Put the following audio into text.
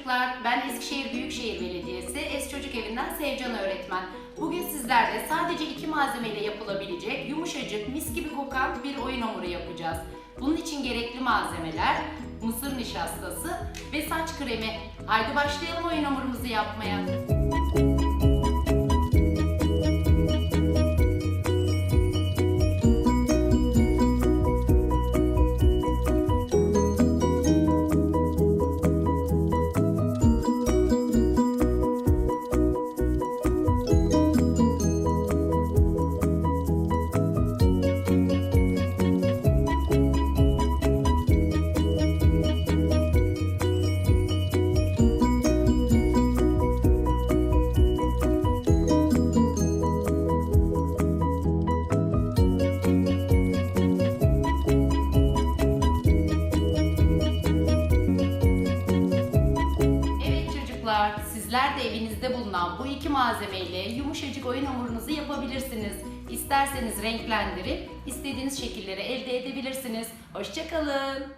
çocuklar, ben Eskişehir Büyükşehir Belediyesi Es Çocuk Evi'nden Sevcan öğretmen. Bugün sizlerle sadece iki malzemeyle yapılabilecek yumuşacık, mis gibi kokan bir oyun hamuru yapacağız. Bunun için gerekli malzemeler mısır nişastası ve saç kremi. Haydi başlayalım oyun hamurumuzu yapmaya. Çocuklar, sizler de evinizde bulunan bu iki malzemeyle yumuşacık oyun hamurunuzu yapabilirsiniz. İsterseniz renklendirip istediğiniz şekilleri elde edebilirsiniz. Hoşçakalın.